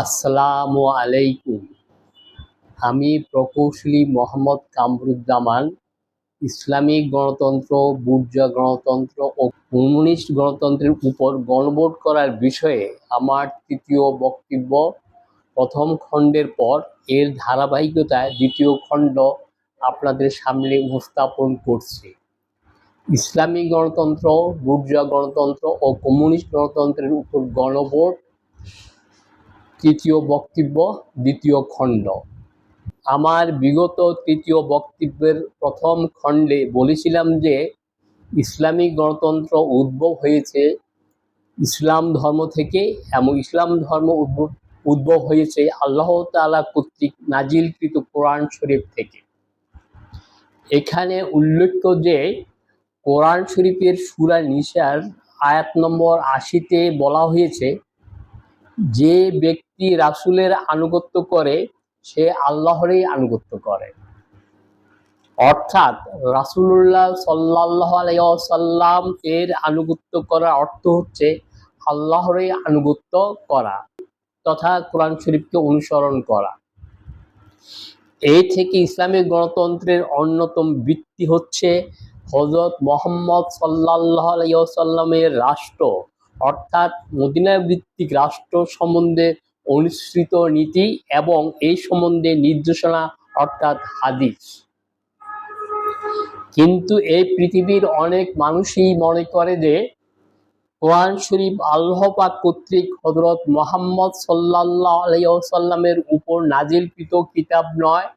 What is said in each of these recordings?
আসসালামু আলাইকুম। আমি প্রকৌশলী মোহাম্মদ কামরুজ্জামান, ইসলামিক গণতন্ত্র, বুর্জা গণতন্ত্র ও কমিউনিস্ট গণতন্ত্রের উপর গণভোট করার বিষয়ে আমার তৃতীয় বক্তব্য। প্রথম খণ্ডের পর এর ধারাবাহিকতায় দ্বিতীয় খণ্ড আপনাদের সামনে উপস্থাপন করছি। ইসলামিক গণতন্ত্র, বুর্জা গণতন্ত্র ও কমিউনিস্ট গণতন্ত্রের উপর গণভোট তৃতীয় বক্তব্য, দ্বিতীয় খণ্ড। আমার বিগত তৃতীয় বক্তব্যের প্রথম খণ্ডে বলেছিলাম যে ইসলামিক গণতন্ত্র উদ্ভব হয়েছে, ইসলাম ধর্ম থেকে এবং ইসলাম ধর্ম উদ্ভব উদ্ভব হয়েছে আল্লাহ তাআলা কর্তৃক নাজিলকৃত কোরআন শরীফ থেকে। এখানে উল্লেখ্য যে, কোরআন শরীফের সুরা নিসার আয়াত নম্বর আশিতে বলা হয়েছে যে ব্যক্তি রাসূলের আনুগত্য করে, সে আল্লাহরই আনুগত্য করে। অর্থাৎ রাসূলুল্লাহ সাল্লাল্লাহু আলাইহি ওয়াসাল্লাম এর আনুগত্য করার অর্থ হচ্ছে আল্লাহরই আনুগত্য করা তথা কোরআন শরীফকে অনুসরণ করা। এই থেকে ইসলামিক গণতন্ত্রের অন্যতম ভিত্তি হচ্ছে হজরত মোহাম্মদ সাল্লাল্লাহু আলাইহি ওয়াসাল্লামের রাষ্ট্র। অর্থাৎ মদিনা ভিত্তিক রাষ্ট্র সম্বন্ধে অনুসৃত নীতি এবং এই সম্বন্ধে নির্দেশনা, অর্থাৎ হাদিস। কিন্তু এই পৃথিবীর অনেক মানুষই মনে করে যে, কোরআন শরীফ আল্লাহ পাক কর্তৃক হজরত মোহাম্মদ সাল্লাল্লাহু আলাইহি ওয়াসাল্লামের উপর নাজিলকৃত কিতাব নয়।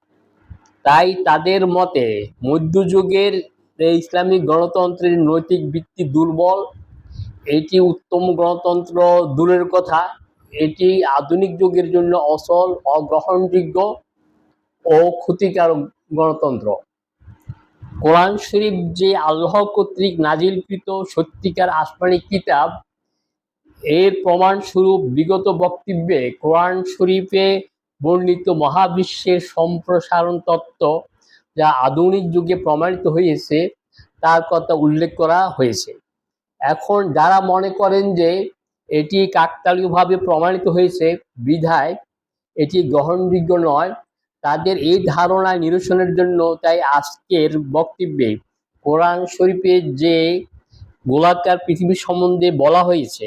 তাই তাদের মতে, মধ্যযুগের ইসলামিক গণতন্ত্রের নৈতিক ভিত্তি দুর্বল এটি উত্তম গণতন্ত্র দূরের কথা। এটি আধুনিক যুগের জন্য অসল অগ্রহণযোগ্য ও ক্ষতিকারক গণতন্ত্র। কোরআন শরীফ যে আল্লাহ কর্তৃক নাজিলকৃত সত্যিকার আসমানি কিতাব, এর প্রমাণস্বরূপ বিগত বক্তব্যে কোরআন শরীফে বর্ণিত মহাবিশ্বের সম্প্রসারণ তত্ত্ব যা আধুনিক যুগে প্রমাণিত হয়েছে, তার কথা উল্লেখ করা হয়েছে। এখন যারা মনে করেন যে এটি কাকতালীয়ভাবে প্রমাণিত হয়েছে বিধায়, এটি গ্রহণযোগ্য নয়, তাদের এই ধারণা নিরসনের জন্য তাই আজকের বক্তব্যে কোরআন শরীফে যে গোলাকার পৃথিবী সম্বন্ধে বলা হয়েছে,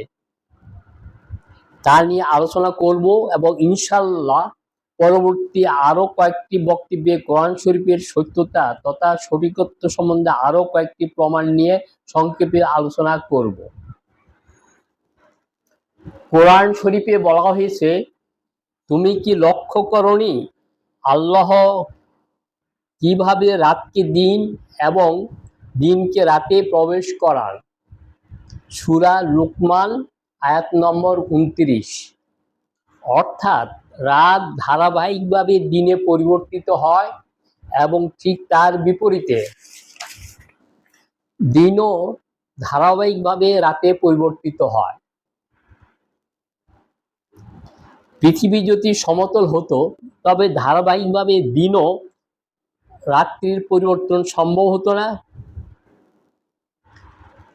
তা নিয়ে আলোচনা করব এবং ইনশাল্লাহ পরবর্তী আরও কয়েকটি বক্তব্যে কোরআন শরীফের সত্যতা তথা সঠিকত্ব সম্বন্ধে আরও কয়েকটি প্রমাণ নিয়ে সংক্ষেপে আলোচনা করব। কোরআন শরীফে বলা হয়েছে, তুমি কি লক্ষ্য করনি আল্লাহ কীভাবে রাতকে দিন এবং দিনকে রাতে প্রবেশ করান? সুরা লুকমান, আয়াত নম্বর উনত্রিশ। অর্থাৎ রাত ধারাবাহিকভাবে দিনে পরিবর্তিত হয় এবং ঠিক তার বিপরীতে দিনও ধারাবাহিকভাবে রাতে পরিবর্তিত হয়। পৃথিবী যদি সমতল হতো, তবে ধারাবাহিকভাবে দিনও রাত্রির পরিবর্তন সম্ভব হতো না।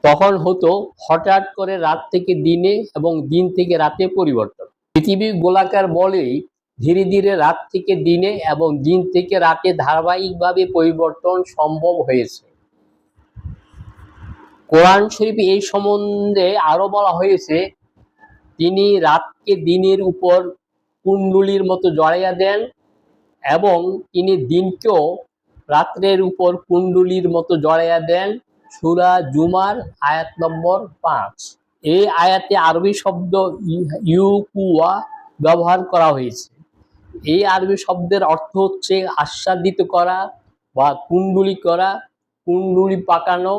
তখন হতো হঠাৎ করে রাত থেকে দিনে এবং দিন থেকে রাতে পরিবর্তন। পৃথিবী গোলাকার বলেই ধীরে ধীরে রাত থেকে দিনে এবং দিন থেকে রাতে ধারাবাহিকভাবে পরিবর্তন সম্ভব হয়েছে। কোরআন শরীফ এই সম্বন্ধে আরও বলা হয়েছে, তিনি রাতকে দিনের উপর কুণ্ডুলির মতো জড়াইয়া দেন এবং তিনি দিনকেও রাত্রের উপর কুণ্ডুলির মতো জড়াইয়া দেন। সুরা জুমার আয়াত নম্বর পাঁচ। এই আয়াতে আরবি শব্দ ইউকুয়া ব্যবহার করা হয়েছে। এই আরবি শব্দের অর্থ হচ্ছে আস্বাদিত করা বা কুণ্ডুলি করা, কুণ্ডুলি পাকানো।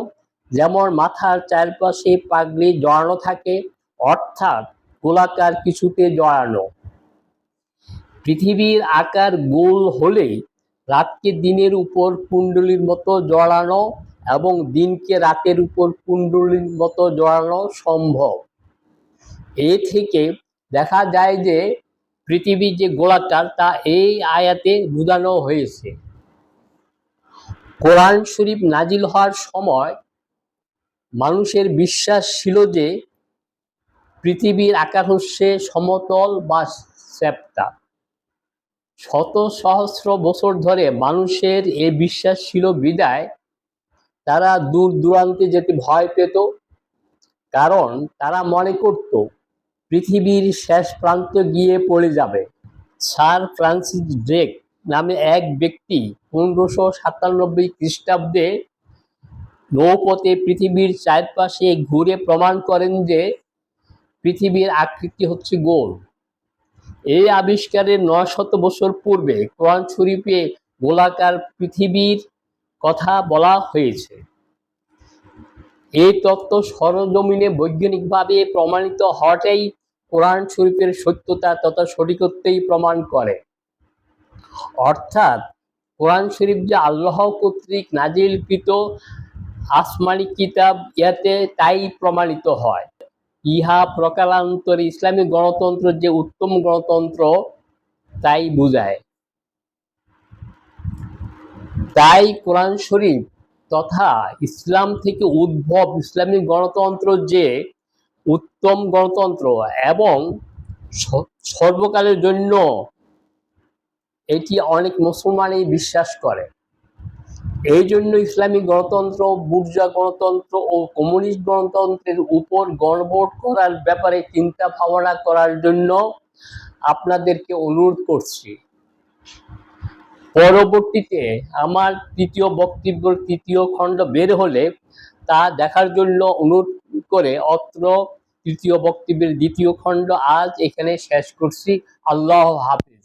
যেমন মাথার চারপাশে পাগড়ি জড়ানো থাকে, অর্থাৎ গোলাকার কিছুতে জড়ানো। পৃথিবীর আকার গোল হলে রাতকে দিনের উপর কুণ্ডলির মতো জড়ানো এবং দিনকে রাতের উপর কুণ্ডলির মতো জড়ানো সম্ভব। এ থেকে দেখা যায় যে পৃথিবী যে গোলাকার, তা এই আয়াতে বোঝানো হয়েছে। কোরআন শরীফ নাজিল হওয়ার সময় মানুষের বিশ্বাস ছিল যে পৃথিবীর আকার হচ্ছে সমতল বা চ্যাপ্টা শত সহস্র বছর ধরে মানুষের এ বিশ্বাস ছিল বিদায় তারা দূর দূরান্তে যেতে ভয় পেত, কারণ তারা মনে করত, পৃথিবীর শেষ প্রান্ত গিয়ে পড়ে যাবে। স্যার ফ্রান্সিস ড্রেক নামে এক ব্যক্তি পনেরোশো সাতানব্বই খ্রিস্টাব্দে নৌপথে পৃথিবীর চারপাশে ঘুরে প্রমাণ করেন যে পৃথিবীর আকৃতি হচ্ছে গোল। এই আবিষ্কারের নয় শত বছর পূর্বে কোরআন শরীফে গোলাকার পৃথিবীর কথা বলা হয়েছে। এই তত্ত্ব সরজমিনে বৈজ্ঞানিকভাবে প্রমাণিত হওয়াটাই কোরআন শরীফের সত্যতা তথা সঠিকত্বই প্রমাণ করে। অর্থাৎ কোরআন শরীফ যে আল্লাহ কর্তৃক নাজিলকৃত আসমানি কিতাব, ইয়াতে তাই প্রমাণিত হয়। ইহা প্রকারান্তরে ইসলামী গণতন্ত্র যে উত্তম গণতন্ত্র, তাই বোঝায়। তাই কোরআন শরীফ তথা ইসলাম থেকে উদ্ভব ইসলামিক গণতন্ত্র যে উত্তম গণতন্ত্র এবং সর্বকালের জন্য এটি অনেক মুসলমানই বিশ্বাস করে। এই জন্য ইসলামী গণতন্ত্র, বুর্জা গণতন্ত্র ও কমিউনিস্ট গণতন্ত্রের উপর গণভোট করার ব্যাপারে চিন্তা ভাবনা করার জন্য আপনাদেরকে অনুরোধ করছি। পরবর্তীতে আমার তৃতীয় বক্তব্যের তৃতীয় খণ্ড বের হলে তা দেখার জন্য অনুরোধ করে অত্র তৃতীয় বক্তব্যের দ্বিতীয় খণ্ড আজ এখানে শেষ করছি। আল্লাহ হাফিজ।